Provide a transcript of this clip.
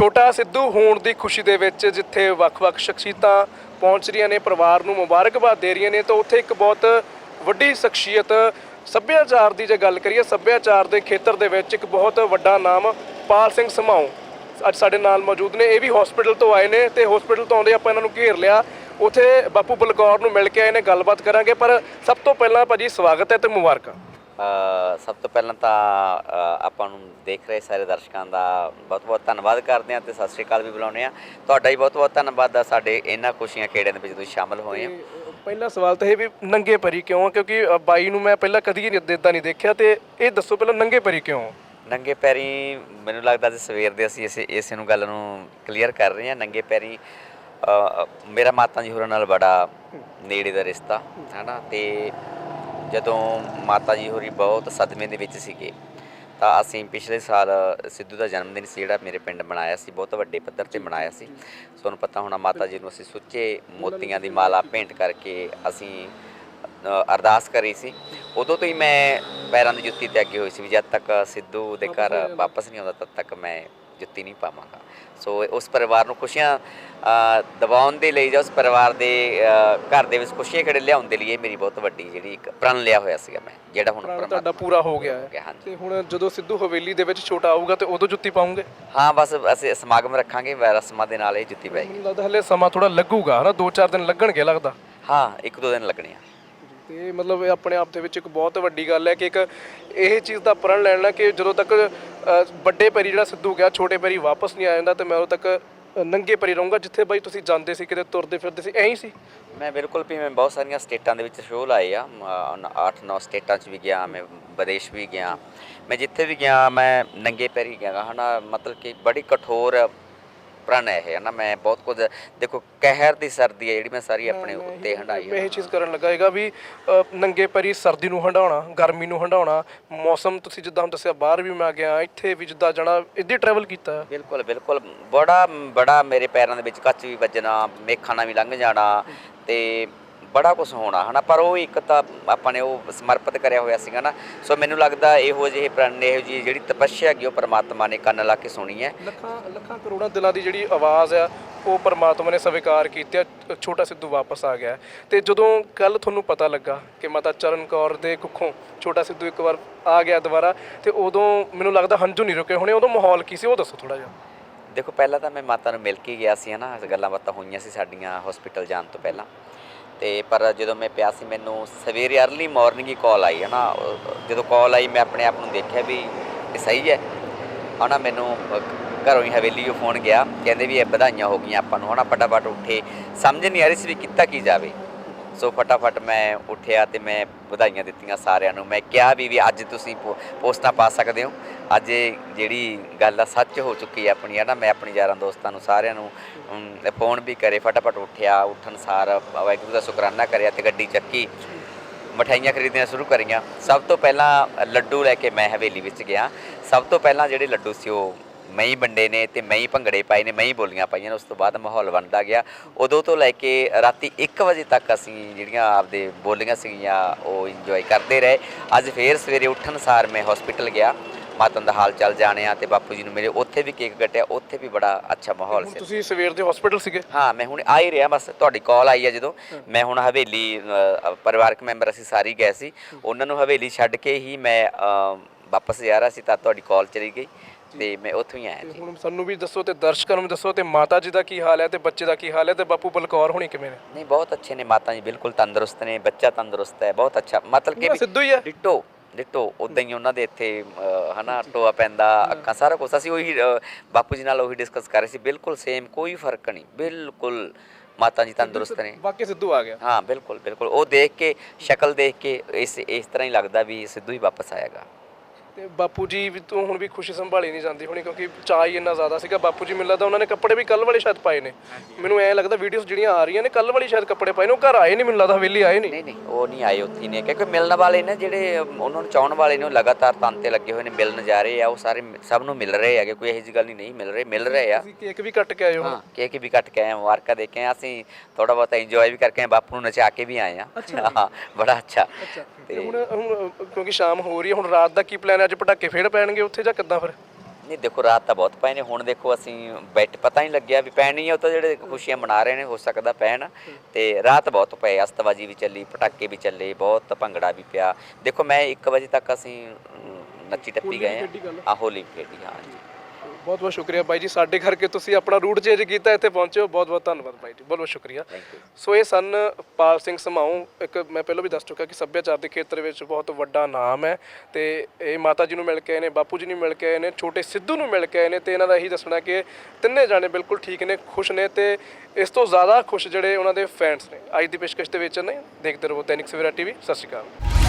ਛੋਟਾ ਸਿੱਧੂ ਹੋਣ ਦੀ ਖੁਸ਼ੀ ਦੇ ਵਿੱਚ ਜਿੱਥੇ ਵੱਖ-ਵੱਖ ਸ਼ਖਸੀਅਤਾਂ ਪਹੁੰਚ ਰਹੀਆਂ ਨੇ, ਪਰਿਵਾਰ ਨੂੰ ਮੁਬਾਰਕਬਾਦ ਦੇ ਰਹੀਆਂ ਨੇ, ਤਾਂ ਉੱਥੇ ਇੱਕ ਬਹੁਤ ਵੱਡੀ ਸ਼ਖਸੀਅਤ ਸੱਭਿਆਚਾਰ ਦੀ ਜੇ ਗੱਲ ਕਰੀਏ, ਸੱਭਿਆਚਾਰ ਦੇ ਖੇਤਰ ਦੇ ਵਿੱਚ ਇੱਕ ਬਹੁਤ ਵੱਡਾ ਨਾਮ ਪਾਲ ਸਿੰਘ ਸਮਾਉ ਅੱਜ ਸਾਡੇ ਨਾਲ ਮੌਜੂਦ ਨੇ। ਇਹ ਵੀ ਹਸਪੀਟਲ ਤੋਂ ਆਏ ਨੇ ਤੇ ਹਸਪੀਟਲ ਤੋਂ ਆਉਂਦੇ ਆਪਾਂ ਇਹਨਾਂ ਨੂੰ ਘੇਰ ਲਿਆ। ਉੱਥੇ ਬਾਪੂ ਬਲਕੌਰ ਨੂੰ ਮਿਲ ਕੇ ਆਏ ਨੇ, ਗੱਲਬਾਤ ਕਰਾਂਗੇ। ਪਰ ਸਭ ਤੋਂ ਪਹਿਲਾਂ ਭਾਜੀ ਸਵਾਗਤ ਹੈ ਤੇ ਮੁਬਾਰਕਾਂ। ਸਭ ਤੋਂ ਪਹਿਲਾਂ ਤਾਂ ਆਪਾਂ ਨੂੰ ਦੇਖ ਰਹੇ ਸਾਰੇ ਦਰਸ਼ਕਾਂ ਦਾ ਬਹੁਤ-ਬਹੁਤ ਧੰਨਵਾਦ ਕਰਦੇ ਹਾਂ ਤੇ ਸਤਿ ਸ਼੍ਰੀ ਅਕਾਲ ਵੀ ਬੁਲਾਉਂਦੇ ਹਾਂ। ਤੁਹਾਡਾ ਹੀ ਬਹੁਤ-ਬਹੁਤ ਧੰਨਵਾਦ ਆ ਸਾਡੇ ਇਹਨਾਂ ਖੁਸ਼ੀਆਂ ਖੇੜਿਆਂ ਦੇ ਵਿੱਚ ਤੁਸੀਂ ਸ਼ਾਮਲ ਹੋਏ ਹੋ। ਤੇ ਪਹਿਲਾ ਸਵਾਲ ਤਾਂ ਇਹ ਵੀ ਨੰਗੇ ਪਰੀ ਕਿਉਂ ਆ? ਕਿਉਂਕਿ ਬਾਈ ਨੂੰ ਮੈਂ ਪਹਿਲਾਂ ਕਦੀ ਨਹੀਂ ਇਦਾਂ ਨਹੀਂ ਦੇਖਿਆ ਤੇ ਇਹ ਦੱਸੋ ਪਹਿਲਾਂ ਨੰਗੇ ਪਰੀ ਕਿਉਂ ਨੰਗੇ ਪੈਰੀ ਮੈਨੂੰ ਲੱਗਦਾ ਅੱਜ ਸਵੇਰ ਦੇ ਅਸੀਂ ਇਸੇ ਇਸੇ ਨੂੰ ਗੱਲ ਨੂੰ ਕਲੀਅਰ ਕਰ ਰਹੇ ਹਾਂ। ਨੰਗੇ ਪੈਰੀ ਮੇਰਾ ਮਾਤਾ ਜੀ ਹੋਰਾਂ ਨਾਲ ਬੜਾ ਨੇੜੇ ਦਾ ਰਿਸ਼ਤਾ ਹੈਨਾ? ਤੇ ਜਦੋਂ ਮਾਤਾ ਜੀ ਹੋਰੀ ਬਹੁਤ ਸਦਮੇ ਦੇ ਵਿੱਚ ਸੀਗੇ, ਤਾਂ ਅਸੀਂ ਪਿਛਲੇ ਸਾਲ ਸਿੱਧੂ ਦਾ ਜਨਮ ਦਿਨ ਸੀ, ਜਿਹੜਾ ਮੇਰੇ ਪਿੰਡ ਮਨਾਇਆ ਸੀ, ਬਹੁਤ ਵੱਡੇ ਪੱਧਰ ਤੇ ਮਨਾਇਆ ਸੀ। ਤੁਹਾਨੂੰ ਪਤਾ ਹੋਣਾ ਮਾਤਾ ਜੀ ਨੂੰ ਅਸੀਂ ਸੁੱਚੇ ਮੋਤੀਆਂ ਦੀ ਮਾਲਾ ਭੇਂਟ ਕਰਕੇ ਅਸੀਂ ਅਰਦਾਸ ਕਰੀ ਸੀ। ਉਦੋਂ ਤੋਂ ਹੀ ਮੈਂ ਪੈਰਾਂ ਦੀ ਜੁੱਤੀ ਤੇ ਅੱਗੇ ਹੋਈ ਸੀ ਵੀ ਜਦ ਤੱਕ ਸਿੱਧੂ ਦੇ ਘਰ ਵਾਪਸ ਨਹੀਂ ਆਉਂਦਾ, ਤਦ ਤੱਕ ਮੈਂ ਜੁੱਤੀ ਨਹੀਂ ਪਾਵਾਂਗਾ। ਸੋ ਉਸ ਪਰਿਵਾਰ ਨੂੰ ਖੁਸ਼ੀਆਂ ਅ, ਦਿਵਾਉਣ ਦੇ ਲਈ ਜਾਂ ਉਸ ਪਰਿਵਾਰ ਦੇ ਘਰ ਦੇ ਵਿੱਚ ਖੁਸ਼ੀਆਂ ਖੜੇ ਲਿਆਉਣ ਦੇ ਲਈ ਇਹ ਮੇਰੀ ਬਹੁਤ ਵੱਡੀ ਜਿਹੜੀ ਇੱਕ ਪ੍ਰਣ ਲਿਆ ਹੋਇਆ ਸੀਗਾ ਮੈਂ ਜਿਹੜਾ ਹੁਣ ਪ੍ਰਾਣ ਤੁਹਾਡਾ ਪੂਰਾ ਹੋ ਗਿਆ ਹੋ। ਤੇ ਹੁਣ ਜਦੋਂ ਸਿੱਧੂ ਹਵੇਲੀ ਦੇ ਵਿੱਚ ਛੋਟਾ ਆਊਗਾ ਤੇ ਉਦੋਂ ਜੁੱਤੀ ਪਾਉਂਗੇ? ਹਾਂ ਬਸ ਅਸੀਂ ਸਮਾਗਮ ਰੱਖਾਂਗੇ ਰਸਮਾਂ ਦੇ ਨਾਲ ਇਹ ਜੁੱਤੀ ਪਏਗੀ ਲੱਗਦਾ ਹਲੇ ਸਮਾਂ ਥੋੜਾ ਲੱਗੂਗਾ ਹਨਾ? 2-4 ਦਿਨ ਲੱਗਣਗੇ ਲੱਗਦਾ। ਹਾਂ ਇੱਕ ਦੋ ਦਿਨ ਲੱਗਣੇ ਆ। ਤੇ ਮਤਲਬ ਇਹ ਆਪਣੇ ਆਪ ਦੇ ਵਿੱਚ ਇੱਕ ਬਹੁਤ ਵੱਡੀ ਗੱਲ ਹੈ ਕਿ ਇੱਕ ਇਹ ਚੀਜ਼ ਦਾ ਪ੍ਰਣ ਲੈਣਾ ਕਿ ਜਦੋਂ ਤੱਕ ਵੱਡੇ ਪੈਰੀ ਜਿਹੜਾ ਸਿੱਧੂ ਗਿਆ, ਛੋਟੇ ਪੈਰੀ ਵਾਪਸ ਨਹੀਂ ਆ ਜਾਂਦਾ ਤੇ ਮੈਂ ਉਦੋਂ ਤੱਕ ਨੰਗੇ ਪੈਰੀ ਰਹੂੰਗਾ, ਜਿੱਥੇ ਬਾਈ ਤੁਸੀਂ ਜਾਂਦੇ ਸੀ, ਕਿਤੇ ਤੁਰਦੇ ਫਿਰਦੇ ਸੀ, ਐਂ ਹੀ ਸੀ। ਮੈਂ ਬਿਲਕੁਲ ਵੀ, ਮੈਂ ਬਹੁਤ ਸਾਰੀਆਂ ਸਟੇਟਾਂ ਦੇ ਵਿੱਚ ਸ਼ੋਅ ਲਾਏ ਆ 8-9 ਸਟੇਟਾਂ 'ਚ ਵੀ ਗਿਆ, ਮੈਂ ਵਿਦੇਸ਼ ਵੀ ਗਿਆ, ਮੈਂ ਜਿੱਥੇ ਵੀ ਗਿਆ, ਮੈਂ ਨੰਗੇ ਪੈਰੀ ਗਿਆ ਹਨਾ, ਮਤਲਬ ਕਿ ਬੜੀ ਕਠੋਰ ਪ੍ਰਣ ਹੈ ਇਹ ਹਨਾ? ਮੈਂ ਬਹੁਤ ਕੁਝ ਦੇਖੋ ਕਹਿਰ ਦੀ ਸਰਦੀ ਹੈ ਜਿਹੜੀ ਮੈਂ ਸਾਰੀ ਆਪਣੇ ਉੱਤੇ ਹੰਡਾਈ ਮੈਂ ਇਹ ਚੀਜ਼ ਕਰਨ ਲੱਗਾ ਹੈਗਾ ਵੀ ਨੰਗੇ ਪੈਰੀ ਸਰਦੀ ਨੂੰ ਹੰਡਾਉਣਾ ਗਰਮੀ ਨੂੰ ਹੰਡਾਉਣਾ ਮੌਸਮ ਤੁਸੀਂ ਜਿੱਦਾਂ ਹੁਣ ਦੱਸਿਆ ਬਾਹਰ ਵੀ ਮੈਂ ਗਿਆ ਇੱਥੇ ਵੀ ਜਿੱਦਾਂ ਜਾਣਾ ਇੱਦੀ ਟਰੈਵਲ ਕੀਤਾ। ਬਿਲਕੁਲ ਬਿਲਕੁਲ। ਬੜਾ ਬੜਾ ਮੇਰੇ ਪੈਰਾਂ ਦੇ ਵਿੱਚ ਕੱਚ ਵੀ ਵੱਜਣਾ ਮੇਖਾਂ ਨਾਲ ਵੀ ਲੰਘ ਜਾਣਾ ਤੇ ਬੜਾ ਕੁਝ ਹੋਣਾ ਹਨਾ? ਪਰ ਉਹ ਇੱਕ ਤਾਂ ਆਪਾਂ ਨੇ ਉਹ ਸਮਰਪਿਤ ਕਰਿਆ ਹੋਇਆ ਸੀਗਾ ਨਾ। ਸੋ ਮੈਨੂੰ ਲੱਗਦਾ ਇਹੋ ਜਿਹੇ ਪ੍ਰਣ ਇਹੋ ਜਿਹੀ ਜਿਹੜੀ ਤਪੱਸਿਆ ਹੈਗੀ ਉਹ ਪਰਮਾਤਮਾ ਨੇ ਕੰਨ ਲਾ ਕੇ ਸੁਣੀ ਹੈ। ਲੱਖਾਂ ਲੱਖਾਂ ਕਰੋੜਾਂ ਦਿਲਾਂ ਦੀ ਜਿਹੜੀ ਆਵਾਜ਼ ਆ ਉਹ ਪਰਮਾਤਮਾ ਨੇ ਸਵੀਕਾਰ ਕੀਤੀ ਛੋਟਾ ਸਿੱਧੂ ਵਾਪਸ ਆ ਗਿਆ। ਤੇ ਜਦੋਂ ਕੱਲ ਤੁਹਾਨੂੰ ਪਤਾ ਲੱਗਾ ਕਿ ਮਾਤਾ ਚਰਨ ਕੌਰ ਦੇ ਕੁੱਖੋਂ ਛੋਟਾ ਸਿੱਧੂ ਇੱਕ ਵਾਰ ਆ ਗਿਆ ਦੁਬਾਰਾ ਤੇ ਉਦੋਂ ਮੈਨੂੰ ਲੱਗਦਾ ਹੰਝੂ ਨਹੀਂ ਰੁਕੇ ਹੋਣੇ ਉਦੋਂ ਮਾਹੌਲ ਕੀ ਸੀ ਉਹ ਦੱਸੋ ਥੋੜਾ ਜਿਹਾ। ਦੇਖੋ ਪਹਿਲਾਂ ਤਾਂ ਮੈਂ ਮਾਤਾ ਨੂੰ ਮਿਲ ਕੇ ਗਿਆ ਸੀ ਹਨਾ? ਗੱਲਾਂ ਬਾਤਾਂ ਹੋਈਆਂ ਸੀ ਸਾਡੀਆਂ ਹਸਪੀਟਲ ਜਾਣ ਤੋਂ ਪਹਿਲਾਂ। ਤੇ ਪਰ ਜਦੋਂ ਮੈਂ ਪਿਆ ਸੀ, ਮੈਨੂੰ ਸਵੇਰੇ ਅਰਲੀ ਮਾਰਨਿੰਗ ਹੀ ਕਾਲ ਆਈ, ਹਨਾ। ਉਹ- ਜਦੋਂ ਕਾਲ ਆਈ, ਮੈਂ ਆਪਣੇ ਆਪ ਨੂੰ ਦੇਖਿਆ ਵੀ ਇਹ ਸਹੀ ਹੈ। ਹਨਾ, ਮੈਨੂੰ ਘਰੋਂ ਹੀ ਹਵੇਲੀ ਹਵੇਲੀਓ ਫੋਨ ਗਿਆ। ਕਹਿੰਦੇ ਵੀ ਇਹ ਵਧਾਈਆਂ ਹੋ ਗਈਆਂ ਆਪਾਂ ਨੂੰ, ਹਨਾ। ਫਟਾਫਟ ਉੱਠੇ। ਸਮਝ ਨਹੀਂ ਆ ਰਹੀ ਸੀ ਵੀ ਕੀਤਾ ਕੀ ਜਾਵੇ। ਸੋ ਫਟਾਫਟ ਮੈਂ ਉੱਠਿਆ ਤੇ ਮੈਂ ਵਧਾਈਆਂ ਦਿੱਤੀਆਂ ਸਾਰਿਆਂ ਨੂੰ। ਮੈਂ ਕਿਹਾ ਵੀ ਵੀ ਅੱਜ ਤੁਸੀਂ ਪੋ- ਪੋਸਟਾਂ ਪਾ ਸਕਦੇ ਹੋ। ਅੱਜ ਜਿਹੜੀ ਗੱਲ ਆ ਸੱਚ ਹੋ ਚੁੱਕੀ ਹੈ ਆਪਣੀ, ਹੈ ਨਾ? ਮੈਂ ਆਪਣੇ ਯਾਰਾਂ ਦੋਸਤਾਂ ਨੂੰ ਸਾਰਿਆਂ ਨੂੰ ਫੋਨ ਵੀ ਕਰੇ, ਫਟਾਫਟ ਉੱਠਿਆ, ਉੱਠਣ ਸਾਰ ਵਾਹਿਗੁਰੂ ਦਾ ਸ਼ੁਕਰਾਨਾ ਕਰਿਆ ਤੇ ਗੱਡੀ ਚੱਕੀ। ਮਠਾਈਆਂ ਖਰੀਦਣੀਆਂ ਸ਼ੁਰੂ ਕਰੀਆਂ। ਸਭ ਤੋਂ ਪਹਿਲਾਂ ਲੱਡੂ ਲੈ ਕੇ ਮੈਂ ਹਵੇਲੀ ਵਿੱਚ ਗਿਆ। ਸਭ ਤੋਂ ਪਹਿਲਾਂ ਜਿਹੜੇ ਲੱਡੂ ਸੀ ਉਹ ਮੈਂ ਹੀ ਵੰਡੇ ਨੇ ਤੇ ਮੈਂ ਹੀ ਭੰਗੜੇ ਪਾਏ ਨੇ ਮੈਂ ਹੀ ਬੋਲੀਆਂ ਪਾਈਆਂ ਨੇ ਉਸ ਤੋਂ ਬਾਅਦ ਮਾਹੌਲ ਬਣਦਾ ਗਿਆ। ਉਦੋਂ ਤੋਂ ਲੈ ਕੇ ਰਾਤੀ 1 ਵਜੇ ਤੱਕ ਅਸੀਂ ਜਿਹੜੀਆਂ ਆਪਦੇ ਬੋਲੀਆਂ ਸੀਗੀਆਂ ਉਹ ਇੰਜੋਏ ਕਰਦੇ ਰਹੇ। ਅੱਜ ਫੇਰ ਸਵੇਰੇ ਉੱਠਣ ਸਾਰ ਮੈਂ ਹਸਪੀਟਲ ਗਿਆ। ਮਾਤਾ ਦਾ ਹਾਲ ਚਾਲ ਜਾਣਿਆ ਤੇ ਬਾਪੂ ਜੀ ਨੂੰ ਮੇਰੇ ਉੱਥੇ ਵੀ ਕੇਕ ਕੱਟਿਆ ਉੱਥੇ ਵੀ ਬੜਾ ਅੱਛਾ ਮਾਹੌਲ ਸੀ। ਤੁਸੀਂ ਸਵੇਰ ਦੇ ਹਸਪੀਟਲ ਸੀਗੇ? ਹਾਂ ਮੈਂ ਹੁਣ ਆ ਹੀ ਰਿਹਾ ਬਸ ਤੁਹਾਡੀ ਕਾਲ ਆਈ ਹੈ ਜਦੋਂ। ਮੈਂ ਹੁਣ ਹਵੇਲੀ ਪਰਿਵਾਰਕ ਮੈਂਬਰ ਅਸੀਂ ਸਾਰੇ ਗਏ ਸੀ। ਉਹਨਾਂ ਨੂੰ ਹਵੇਲੀ ਛੱਡ ਕੇ ਹੀ ਮੈਂ ਵਾਪਸ ਜਾ ਰਿਹਾ ਸੀ ਤਾਂ ਤੁਹਾਡੀ ਕਾਲ ਚਲੀ ਗਈ। ਤੇ ਮੈਂ ਉੱਥੋਂ ਹੀ ਆਇਆ ਜੀ। ਹੁਣ ਸਾਨੂੰ ਵੀ ਦੱਸੋ ਤੇ ਦਰਸ਼ਕਾਂ ਨੂੰ ਵੀ ਦੱਸੋ ਤੇ ਮਾਤਾ ਜੀ ਦਾ ਕੀ ਹਾਲ ਹੈ ਤੇ ਬੱਚੇ ਦਾ ਕੀ ਹਾਲ ਹੈ ਤੇ ਬਾਪੂ ਬਲਕੌਰ ਹੋਣੀ ਕਿਵੇਂ ਨੇ? ਨਹੀਂ ਬਹੁਤ ਅੱਛੇ ਨੇ ਮਾਤਾ ਜੀ ਬਿਲਕੁਲ ਤੰਦਰੁਸਤ ਨੇ ਬੱਚਾ ਤੰਦਰੁਸਤ ਹੈ ਬਹੁਤ ਅੱਛਾ। ਮਤਲਬ ਕਿ ਸਿੱਧੂ ਹੀ ਹੈ? ਡਿੱਟੋ ਡਿੱਟੋ ਉਦਾਂ ਹੀ ਉਹਨਾਂ ਦੇ ਇੱਥੇ ਹਨਾ ਟੋਆ ਪੈਂਦਾ ਅੱਖਾਂ ਸਾਰਾ ਕੁਝ ਅਸੀਂ ਉਹੀ ਬਾਪੂ ਜੀ ਨਾਲ ਉਹੀ ਡਿਸਕਸ ਕਰ ਰਹੇ ਸੀ। ਬਿਲਕੁਲ ਸੇਮ ਕੋਈ ਫ਼ਰਕ ਨਹੀਂ। ਬਿਲਕੁਲ ਮਾਤਾ ਜੀ ਤੰਦਰੁਸਤ ਨੇ। ਬਾਕੀ ਸਿੱਧੂ ਆ ਗਿਆ। ਹਾਂ ਬਿਲਕੁਲ ਬਿਲਕੁਲ। ਉਹ ਦੇਖ ਕੇ ਸ਼ਕਲ ਦੇਖ ਕੇ ਇਸ ਇਸ ਤਰ੍ਹਾਂ ਹੀ ਲੱਗਦਾ ਵੀ ਸਿੱਧੂ ਹੀ ਵਾਪਸ ਆਏਗਾ। ਤੇ ਬਾਪੂ ਜੀ ਵੀ ਤੋਂ ਹੁਣ ਵੀ ਖੁਸ਼ੀ ਸੰਭਾਲੀ ਨਹੀਂ ਜਾਂਦੀ ਹੋਣੀ ਕਿਉਂਕਿ ਚਾਅ ਹੀ ਇੰਨਾ ਜ਼ਿਆਦਾ ਸੀਗਾ। ਬਾਪੂ ਜੀ ਮੈਨੂੰ ਲੱਗਦਾ ਉਹਨਾਂ ਨੇ ਕੱਪੜੇ ਵੀ ਕੱਲ ਵਾਲੇ ਸ਼ਾਇਦ ਪਾਏ ਨੇ। ਮੈਨੂੰ ਐਂ ਲੱਗਦਾ ਵੀਡੀਓਜ਼ ਜਿਹੜੀਆਂ ਆ ਰਹੀਆਂ ਨੇ ਕੱਲ ਵਾਲੀ ਸ਼ਾਇਦ ਕੱਪੜੇ ਪਾਏ ਨੇ ਉਹ ਘਰ ਆਏ ਨਹੀਂ ਮੈਨੂੰ ਲੱਗਦਾ ਹਵੇਲੀ ਆਏ ਨਹੀਂ। ਨਹੀਂ ਨਹੀਂ ਉਹ ਨਹੀਂ ਆਏ ਉੱਥੇ ਨੇ। ਕਿਉਂਕਿ ਮਿਲਣ ਵਾਲੇ ਨੇ ਜਿਹੜੇ ਉਹਨਾਂ ਨੂੰ ਚਾਹਣ ਵਾਲੇ ਨੇ ਉਹ ਲਗਾਤਾਰ ਤਨ ਤੇ ਲੱਗੇ ਹੋਏ ਨੇ ਮਿਲਣ ਜਾ ਰਹੇ ਆ ਉਹ ਸਾਰੇ ਸਭ ਨੂੰ ਮਿਲ ਰਹੇ ਹੈਗੇ ਕੋਈ ਇਹੋ ਜਿਹੀ ਗੱਲ ਨਹੀਂ ਨਹੀਂ ਮਿਲ ਰਹੇ ਮਿਲ ਰਹੇ ਆ। ਤੁਸੀਂ ਕੇਕ ਵੀ ਕੱਟ ਕੇ ਆਏ ਹੋ। ਹਾਂ ਕੇਕ ਵੀ ਕੱਟ ਕੇ ਆਏ ਮੁਬਾਰਕਾਂ ਦੇ ਕੇ ਆਏ ਅਸੀਂ ਥੋੜਾ ਬਹੁਤਾ ਇੰਜੋਏ ਵੀ ਕਰਕੇ ਆਏ ਬਾਪੂ ਨੂੰ ਨਚਾ ਕੇ ਵੀ ਆਏ ਆ। ਹਾਂ ਬੜਾ ਅੱਛਾ। ਤੇ ਹੁਣ ਹੁਣ ਕਿਉਂਕਿ ਸ਼ਾਮ ਹੋ ਰਹੀ ਹੈ ਹੁਣ ਰਾਤ ਦਾ ਕੀ ਪਲਾਨ ਹੈ? ਅੱਜ ਪਟਾਕੇ ਫੇਰ ਪੈਣਗੇ ਉੱਥੇ ਜਾਂ ਕਿੱਦਾਂ ਫਿਰ? ਨਹੀਂ ਦੇਖੋ ਰਾਤ ਤਾਂ ਬਹੁਤ ਪਏ ਨੇ। ਹੁਣ ਦੇਖੋ ਅਸੀਂ ਬੈਠ ਪਤਾ ਨਹੀਂ ਲੱਗਿਆ ਵੀ ਪੈਣੀ ਹੈ ਉਹ ਤਾਂ ਜਿਹੜੇ ਖੁਸ਼ੀਆਂ ਮਨਾ ਰਹੇ ਨੇ ਹੋ ਸਕਦਾ ਪੈਣ। ਤੇ ਰਾਤ ਬਹੁਤ ਪਏ ਅਸਤਵਾਜੀ ਵੀ ਚੱਲੀ ਪਟਾਕੇ ਵੀ ਚੱਲੇ ਬਹੁਤ ਭੰਗੜਾ ਵੀ ਪਿਆ। ਦੇਖੋ ਮੈਂ 1 ਵਜੇ ਤੱਕ ਅਸੀਂ ਨੱਚੀ ਟੱਪੀ ਗਏ। ਆ। ਹੋਲੀ ਖੇਡੀ ਹਾਂ ਜੀ। ਬਹੁਤ ਬਹੁਤ ਸ਼ੁਕਰੀਆ ਬਾਈ ਜੀ। ਸਾਡੇ ਕਰਕੇ ਤੁਸੀਂ ਆਪਣਾ ਰੂਟ ਚੇਂਜ ਕੀਤਾ ਇੱਥੇ ਪਹੁੰਚੇ ਹੋ। ਬਹੁਤ ਬਹੁਤ ਧੰਨਵਾਦ ਬਾਈ ਜੀ। ਬਹੁਤ ਬਹੁਤ ਸ਼ੁਕਰੀਆ। ਸੋ ਇਹ ਸਨ ਪਾਲ ਸਿੰਘ ਸਮਾਉ ਇੱਕ ਮੈਂ ਪਹਿਲਾਂ ਵੀ ਦੱਸ ਚੁੱਕਾ ਕਿ ਸੱਭਿਆਚਾਰ ਦੇ ਖੇਤਰ ਵਿੱਚ ਬਹੁਤ ਵੱਡਾ ਨਾਮ ਹੈ ਤੇ ਇਹ ਮਾਤਾ ਜੀ ਨੂੰ ਮਿਲ ਕੇ ਆਏ ਨੇ ਬਾਪੂ ਜੀ ਨੂੰ ਮਿਲ ਕੇ ਆਏ ਨੇ ਛੋਟੇ ਸਿੱਧੂ ਨੂੰ ਮਿਲ ਕੇ ਆਏ ਨੇ ਤੇ ਇਹਨਾਂ ਦਾ ਇਹੀ ਦੱਸਣਾ ਕਿ ਤਿੰਨੇ ਜਾਣੇ ਬਿਲਕੁਲ ਠੀਕ ਨੇ ਖੁਸ਼ ਨੇ ਤੇ ਇਸ ਤੋਂ ਜ਼ਿਆਦਾ ਖੁਸ਼ ਜਿਹੜੇ ਉਹਨਾਂ ਦੇ ਫੈਨਸ ਨੇ। ਅੱਜ ਦੀ ਪੇਸ਼ਕਸ਼ ਦੇ ਵਿੱਚ ਨੇ। ਦੇਖਦੇ ਰਹੋ ਦੈਨਿਕ ਸਵੇਰਾ ਟੀਵੀ। ਸਤਿ ਸ਼੍ਰੀ ਅਕਾਲ।